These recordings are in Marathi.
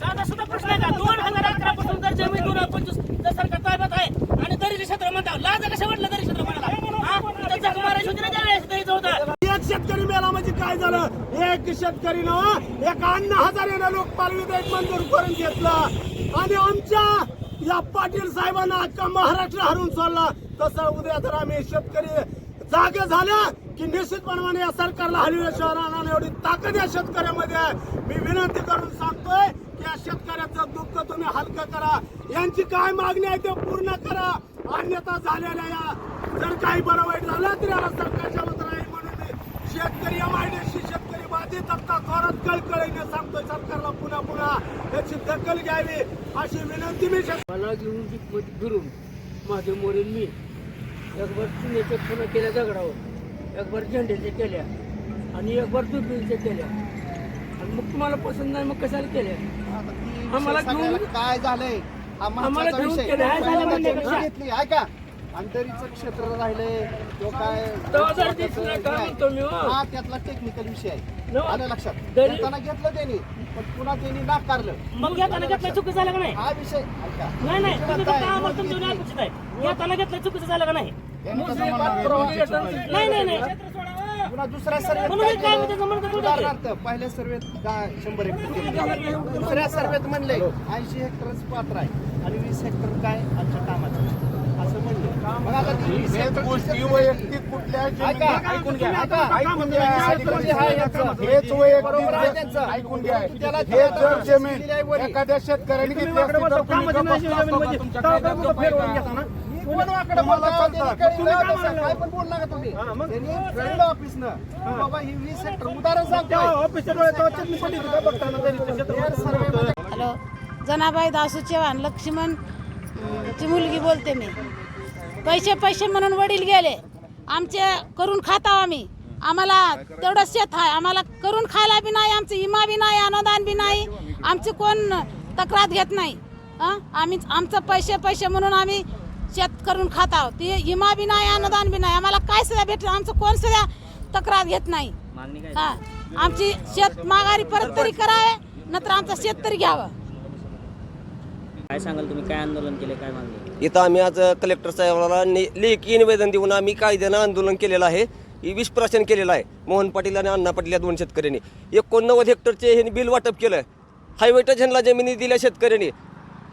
साधा सुद्धा प्रश्न आहे का? दोन हजार अकरा पासून जर जमीन दोन पंचवीस जर सरकार ताब्यात आहे आणि दरीचे क्षेत्र म्हणता लाज कसं वाटलं दरी क्षेत्र म्हणाला एक शेतकरी मेला म्हणजे काय झालं? एक शेतकरी ना एक अण्णा हजारेनं लोकपाल एक मंजूर करून घेतला. आणि आमच्या या पाटील साहेबांना अख्खा महाराष्ट्र हरून सोडला. तसं उद्या तर आम्ही शेतकरी जागे झाल्या की निश्चितपणाने या सरकारला हलविल्याशिवाय शहराला एवढी ताकद या शेतकऱ्यामध्ये आहे. मी विनंती करून सांगतोय की या शेतकऱ्याचं दुःख तुम्ही हलकं करा. यांची काय मागणी आहे ते पूर्ण करा. अन्यथा झालेल्या या जर काही बरं वाईट झालं तर याला सरकारच्या वतीनं आहे म्हणून मी शेतकरी एमआयडीसी शेतकरी बाधित आता जोरात कळकळीने सांगतोय सरकारला पुन्हा पुन्हा. याची दखल घ्यावी अशी विनंती मी मला घेऊन फिरून माझे मोरेल मी एक बार चुन्याच्या खुणा केल्या दगडावर एक बार झेंड्याच्या केल्या आणि एक बार दुर्बिणीच्या केल्या. आणि मग तुम्हाला पसंत नाही मग कशाला केल्या? आम्हाला घेऊन काय झालंय? आम्हाला घेऊन घेतली ऐका. अंतरीचं क्षेत्र राहिलंय ते काय हो. त्यातला टेक्निकल विषय आहे. आलं लक्षात? घेताना घेतलं त्यांनी पण पुन्हा त्यांनी नाकारलं. मग घेताना घेतलं चुकीचं झालं का नाही? हा विषय नाही नाही आहे? घेताना घेतलं चुकीचं झालं का नाही? त्यांनी. नाही नाही नाही. क्षेत्र सोडा. पुन्हा दुसऱ्या सर्वेत म्हणून काय तुझं उदाहरणार्थ पहिल्या सर्वेत दहा शंभर हेक्टर दुसऱ्या सर्वेत म्हणले ऐंशी हेक्टरच पात्र आहे आणि वीस हेक्टर काय? आमच्या कामाचं. असं म्हणले. मग आता ती वीस हेक्टरची गोष्टी शेतकरी- वैयक्तिक कुठल्या ऐका, ऐकून घ्या. ऐका, ऐकून घ्या. अधिकारी शेतकरी आहे याचं. हेच वैयक्तिक बरोबर आहे त्यांचं. ऐकून घ्या. त्याला हे जर जमीन. एखाद्या शेतकऱ्याने घेतली असती तर तुम्ही गप्प बसला असता का? तुमच्याकडे गप्प आहे ही हॅलो. जनाबाई दासू चव्हाण लक्ष्मण ची मुलगी बोलते मी. पैसे पैसे म्हणून वडील गेले. आमचे करून खाता आम्ही. आम्हाला तेवढं शेत आहे. आम्हाला करून खायला बी नाही आमचं इमा बी नाही अनुदान बी नाही. आमची कोण तक्रार घेत नाही. हं? आम्ही आमचं पैसे पैसे म्हणून आम्ही शेत करून खात आहोत. ते इमा बी नाही अनुदान बी नाही. आम्हाला काय सुद्धा भेटलं आमचं कोण सुद्धा तक्रार घेत नाही. हा. आमची शेत माघारी परत तरी करावे नंतर आमचं शेत तरी घ्यावं. काय सांगाल तुम्ही? काय आंदोलन केले काय मागणी? इथं आम्ही आज कलेक्टर साहेबाला नि- लेखी निवेदन देऊन आम्ही कायद्यानं आंदोलन केलेलं आहे. ही विषप्राशन केलेलं आहे. मोहन पाटील आणि अण्णा पाटील या दोन शेतकऱ्यांनी. एकोणनव्वद हेक्टरचे ह्यांनी बिल वाटप केलं. हायवेच्या ह्यांना जमिनी दिल्या शेतकऱ्यांनी.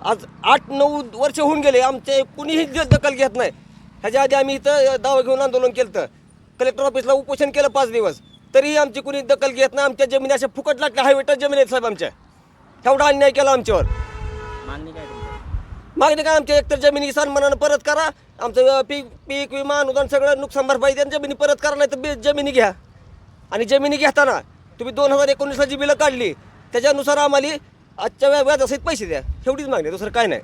आज आठ नऊ वर्ष होऊन गेले आमचे कुणीही दखल घेत नाही. ह्याच्या आधी आम्ही इथं दावा घेऊन आंदोलन केलं तर कलेक्टर ऑफिसला उपोषण केलं पाच दिवस. तरीही आमची कुणी दखल घेत नाही आमच्या जमिनी अशा फुकट लागल्या हायवेच्या जमिनी आहेत साहेब आमच्या. एवढा अन्याय केला आमच्यावर. मागणी काय मागणी काय आमच्या एकतर जमिनी सन्मानानं परत करा आमचं पीक पीक विमा अनुदान सगळं नुकसान भरपाई द्या जमिनी परत करा नाही तर जमिनी घ्या. आणि जमिनी घेताना तुम्ही दोन हजार एकोणीसला जी बिलं काढली त्याच्यानुसार आम्हाला आजच्या व्याज व्याजासहित पैसे द्या एवढीच मागणी आहे, दुसरं काय नाही.